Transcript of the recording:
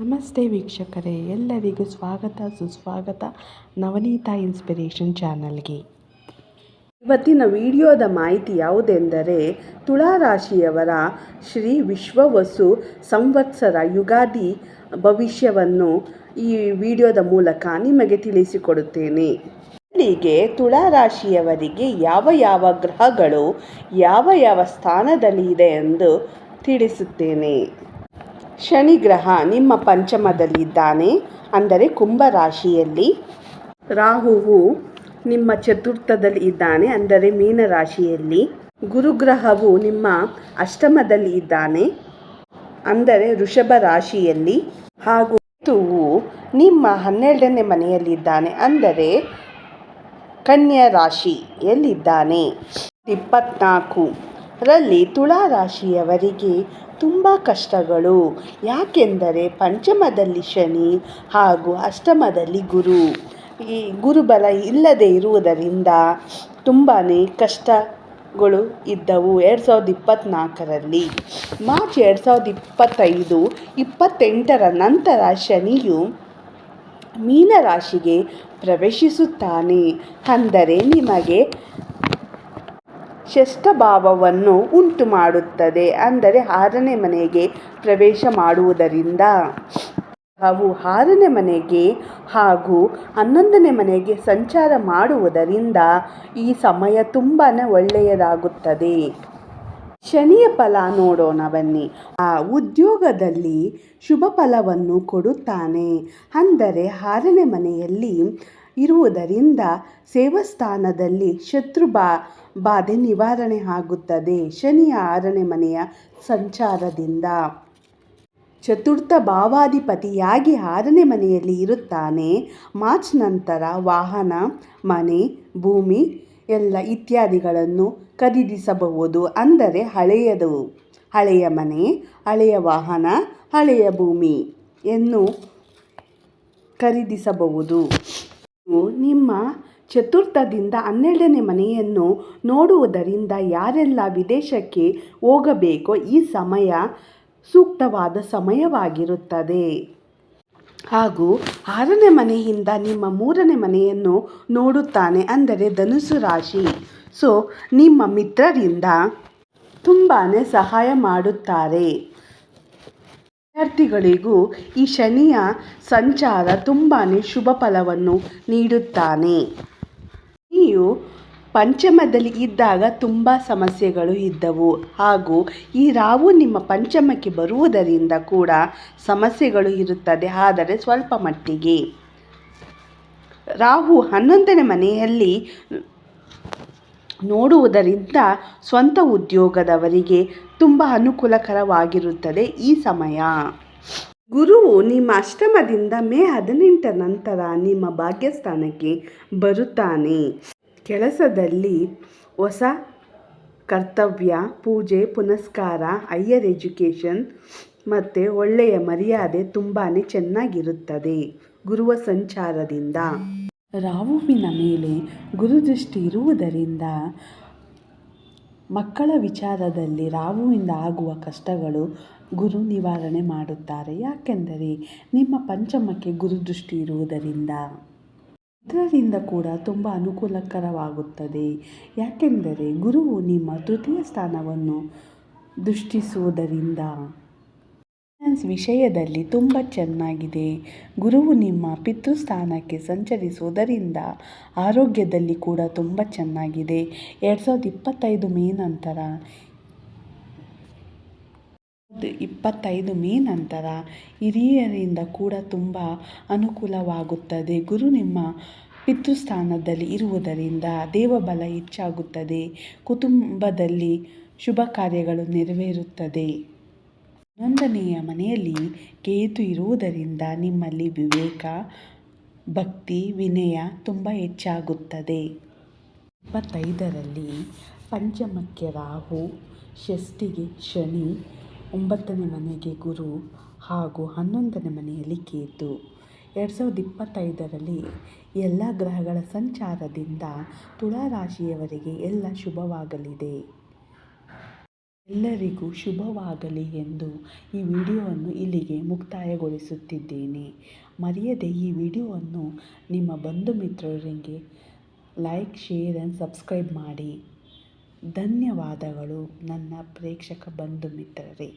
ನಮಸ್ತೆ ವೀಕ್ಷಕರೇ, ಎಲ್ಲರಿಗೂ ಸ್ವಾಗತ, ಸುಸ್ವಾಗತ ನವನೀತಾ ಇನ್ಸ್ಪಿರೇಷನ್ ಚಾನಲ್ಗೆ. ಇವತ್ತಿನ ವಿಡಿಯೋದ ಮಾಹಿತಿ ಯಾವುದೆಂದರೆ ತುಳಾರಾಶಿಯವರ ಶ್ರೀ ವಿಶ್ವವಸು ಸಂವತ್ಸರ ಯುಗಾದಿ ಭವಿಷ್ಯವನ್ನು ಈ ವಿಡಿಯೋದ ಮೂಲಕ ನಿಮಗೆ ತಿಳಿಸಿಕೊಡುತ್ತೇನೆ. ಇಲ್ಲಿಗೆ ತುಳಾರಾಶಿಯವರಿಗೆ ಯಾವ ಯಾವ ಗ್ರಹಗಳು, ಯಾವ ಯಾವ ಸ್ಥಾನದಲ್ಲಿ ಇದೆ ಎಂದು ತಿಳಿಸುತ್ತೇನೆ. ಶನಿ ಗ್ರಹ ನಿಮ್ಮ ಪಂಚಮದಲ್ಲಿದ್ದಾನೆ ಅಂದರೆ ಕುಂಭ ರಾಶಿಯಲ್ಲಿ ರಾಹುವು ನಿಮ್ಮ ಚತುರ್ಥದಲ್ಲಿ ಇದ್ದಾನೆ ಅಂದರೆ ಮೀನ ರಾಶಿಯಲ್ಲಿ ಗುರುಗ್ರಹವು ನಿಮ್ಮ ಅಷ್ಟಮದಲ್ಲಿ ಇದ್ದಾನೆ ಅಂದರೆ ವೃಷಭ ರಾಶಿಯಲ್ಲಿ ಹಾಗೂ ಕೇತುವು ನಿಮ್ಮ ಹನ್ನೆರಡನೇ ಮನೆಯಲ್ಲಿದ್ದಾನೆ ಅಂದರೆ ಕನ್ಯಾ ರಾಶಿಯಲ್ಲಿದ್ದಾನೆ ಇಪ್ಪತ್ನಾಲ್ಕು ರಲ್ಲಿ ತುಳಾ ರಾಶಿಯವರಿಗೆ ತುಂಬ ಕಷ್ಟಗಳು. ಯಾಕೆಂದರೆ ಪಂಚಮದಲ್ಲಿ ಶನಿ ಹಾಗೂ ಅಷ್ಟಮದಲ್ಲಿ ಗುರು. ಈ ಗುರುಬಲ ಇಲ್ಲದೆ ಇರುವುದರಿಂದ ತುಂಬಾ ಕಷ್ಟಗಳು ಇದ್ದವು ಎರಡು ಸಾವಿರದ ಇಪ್ಪತ್ತ್ನಾಲ್ಕರಲ್ಲಿ ಮಾರ್ಚ್ ಎರಡು ಸಾವಿರದ ಇಪ್ಪತ್ತೈದು, ಇಪ್ಪತ್ತೆಂಟರ ನಂತರ ಶನಿಯು ಮೀನರಾಶಿಗೆ ಪ್ರವೇಶಿಸುತ್ತಾನೆ. ಅಂದರೆ ನಿಮಗೆ ಷಷ್ಠಭಾವವನ್ನು ಉಂಟು ಮಾಡುತ್ತದೆ ಅಂದರೆ ಆರನೇ ಮನೆಗೆ ಪ್ರವೇಶ ಮಾಡುವುದರಿಂದ. ಅವು ಆರನೇ ಮನೆಗೆ ಹಾಗೂ ಹನ್ನೊಂದನೇ ಮನೆಗೆ ಸಂಚಾರ ಮಾಡುವುದರಿಂದ ಈ ಸಮಯ ತುಂಬಾ ಒಳ್ಳೆಯದಾಗುತ್ತದೆ. ಶನಿಯ ಫಲ ನೋಡೋಣ ಬನ್ನಿ. ಆ ಉದ್ಯೋಗದಲ್ಲಿ ಶುಭ ಫಲವನ್ನು ಕೊಡುತ್ತಾನೆ. ಅಂದರೆ ಆರನೇ ಮನೆಯಲ್ಲಿ ಇರುವುದರಿಂದ ಸೇವಸ್ಥಾನದಲ್ಲಿ ಶತ್ರು ಬಾ, ಬಾಧೆ ನಿವಾರಣೆ ಆಗುತ್ತದೆ. ಶನಿಯ ಆರನೇ ಮನೆಯ ಸಂಚಾರದಿಂದ ಚತುರ್ಥ ಭಾವಾಧಿಪತಿಯಾಗಿ ಆರನೇ ಮನೆಯಲ್ಲಿ ಇರುತ್ತಾನೆ. ಮಾರ್ಚ್ ನಂತರ ವಾಹನ, ಮನೆ, ಭೂಮಿ ಎಲ್ಲ ಇತ್ಯಾದಿಗಳನ್ನು ಖರೀದಿಸಬಹುದು. ಅಂದರೆ ಹಳೆಯದು, ಹಳೆಯ ಮನೆ, ಹಳೆಯ ವಾಹನ, ಹಳೆಯ ಭೂಮಿ ಎನ್ನು ಖರೀದಿಸಬಹುದು. ನಿಮ್ಮ ಚತುರ್ಥದಿಂದ ಹನ್ನೆರಡನೇ ಮನೆಯನ್ನು ನೋಡುವುದರಿಂದ ಯಾರೆಲ್ಲ ವಿದೇಶಕ್ಕೆ ಹೋಗಬೇಕೋ ಈ ಸಮಯ ಸೂಕ್ತವಾದ ಸಮಯವಾಗಿರುತ್ತದೆ. ಹಾಗೂ ಆರನೇ ಮನೆಯಿಂದ ನಿಮ್ಮ ಮೂರನೇ ಮನೆಯನ್ನು ನೋಡುತ್ತಾನೆ ಅಂದರೆ ಧನುಸು ರಾಶಿ. ಸೊ, ನಿಮ್ಮ ಮಿತ್ರರಿಂದ ತುಂಬಾ ಸಹಾಯ ಮಾಡುತ್ತಾರೆ. ವಿದ್ಯಾರ್ಥಿಗಳಿಗೂ ಈ ಶನಿಯ ಸಂಚಾರ ತುಂಬಾ ಶುಭ ಫಲವನ್ನು ನೀಡುತ್ತಾನೆ. ನೀವು ಪಂಚಮದಲ್ಲಿ ಇದ್ದಾಗ ತುಂಬ ಸಮಸ್ಯೆಗಳು ಇದ್ದವು. ಹಾಗೂ ಈ ರಾವು ನಿಮ್ಮ ಪಂಚಮಕ್ಕೆ ಬರುವುದರಿಂದ ಕೂಡ ಸಮಸ್ಯೆಗಳು ಇರುತ್ತದೆ. ಆದರೆ ಸ್ವಲ್ಪ ಮಟ್ಟಿಗೆ ರಾಹು ಹನ್ನೊಂದನೇ ಮನೆಯಲ್ಲಿ ನೋಡುವುದರಿಂದ ಸ್ವಂತ ಉದ್ಯೋಗದವರಿಗೆ ತುಂಬ ಅನುಕೂಲಕರವಾಗಿರುತ್ತದೆ ಈ ಸಮಯ. ಗುರುವು ನಿಮ್ಮ ಅಷ್ಟಮದಿಂದ ಮೇ ಹದಿನೆಂಟರ ನಂತರ ನಿಮ್ಮ ಭಾಗ್ಯಸ್ಥಾನಕ್ಕೆ ಬರುತ್ತಾನೆ. ಕೆಲಸದಲ್ಲಿ ಹೊಸ ಕರ್ತವ್ಯ, ಪೂಜೆ, ಪುನಸ್ಕಾರ ಹೈಯರ್ ಎಜುಕೇಷನ್ ಮತ್ತು ಒಳ್ಳೆಯ ಮರ್ಯಾದೆ ತುಂಬಾ ಚೆನ್ನಾಗಿರುತ್ತದೆ ಗುರುವ ಸಂಚಾರದಿಂದ. ರಾಹುವಿನ ಮೇಲೆ ಗುರುದೃಷ್ಟಿ ಇರುವುದರಿಂದ ಮಕ್ಕಳ ವಿಚಾರದಲ್ಲಿ ರಾವುವಿಂದ ಆಗುವ ಕಷ್ಟಗಳು ಗುರು ನಿವಾರಣೆ ಮಾಡುತ್ತಾರೆ. ಯಾಕೆಂದರೆ ನಿಮ್ಮ ಪಂಚಮಕ್ಕೆ ಗುರುದೃಷ್ಟಿ ಇರುವುದರಿಂದ ಇದರಿಂದ ಕೂಡ ತುಂಬ ಅನುಕೂಲಕರವಾಗುತ್ತದೆ. ಯಾಕೆಂದರೆ ಗುರುವು ನಿಮ್ಮ ತೃತೀಯ ಸ್ಥಾನವನ್ನು ದೃಷ್ಟಿಸುವುದರಿಂದ ಫೈನಾನ್ಸ್ ವಿಷಯದಲ್ಲಿ ತುಂಬ ಚೆನ್ನಾಗಿದೆ. ಗುರುವು ನಿಮ್ಮ ಪಿತೃಸ್ಥಾನಕ್ಕೆ ಸಂಚರಿಸುವುದರಿಂದ ಆರೋಗ್ಯದಲ್ಲಿ ಕೂಡ ತುಂಬ ಚೆನ್ನಾಗಿದೆ. ಎರಡು ಸಾವಿರದ ಇಪ್ಪತ್ತೈದು ಮೇ ನಂತರ. ಇಪ್ಪತ್ತೈದು ಮೇ ನಂತರ ಹಿರಿಯರಿಂದ ಕೂಡ ತುಂಬ ಅನುಕೂಲವಾಗುತ್ತದೆ. ಗುರು ನಿಮ್ಮ ಪಿತೃಸ್ಥಾನದಲ್ಲಿ ಇರುವುದರಿಂದ ದೇವಬಲ ಹೆಚ್ಚಾಗುತ್ತದೆ. ಕುಟುಂಬದಲ್ಲಿ ಶುಭ ಕಾರ್ಯಗಳು ನೆರವೇರುತ್ತದೆ. ಹನ್ನೊಂದನೆಯ ಮನೆಯಲ್ಲಿ ಕೇತು ಇರುವುದರಿಂದ ನಿಮ್ಮಲ್ಲಿ ವಿವೇಕ, ಭಕ್ತಿ, ವಿನಯ ತುಂಬ ಹೆಚ್ಚಾಗುತ್ತದೆ. ಇಪ್ಪತ್ತೈದರಲ್ಲಿ ಪಂಚಮಕ್ಕೆ ರಾಹು, ಷಷ್ಠಿಗೆ ಶನಿ, ಒಂಬತ್ತನೇ ಮನೆಗೆ ಗುರು ಹಾಗೂ ಹನ್ನೊಂದನೇ ಮನೆಯಲ್ಲಿ ಕೇತು. ಎರಡು ಸಾವಿರದ ಇಪ್ಪತ್ತೈದರಲ್ಲಿ ಎಲ್ಲ ಗ್ರಹಗಳ ಸಂಚಾರದಿಂದ ತುಳಾ ರಾಶಿಯವರಿಗೆ ಎಲ್ಲ ಶುಭವಾಗಲಿದೆ. ಎಲ್ಲರಿಗೂ ಶುಭವಾಗಲಿ ಎಂದು ಈ ವಿಡಿಯೋವನ್ನು ಇಲ್ಲಿಗೆ ಮುಕ್ತಾಯಗೊಳಿಸುತ್ತಿದ್ದೇನೆ. ಮರೆಯದೆ ಈ ವಿಡಿಯೋವನ್ನು ನಿಮ್ಮ ಬಂಧು ಮಿತ್ರರಿಗೆ ಲೈಕ್, ಶೇರ್ ಆ್ಯಂಡ್ ಸಬ್ಸ್ಕ್ರೈಬ್ ಮಾಡಿ. ಧನ್ಯವಾದಗಳು ನನ್ನ ಪ್ರೇಕ್ಷಕ ಬಂಧು ಮಿತ್ರರೇ.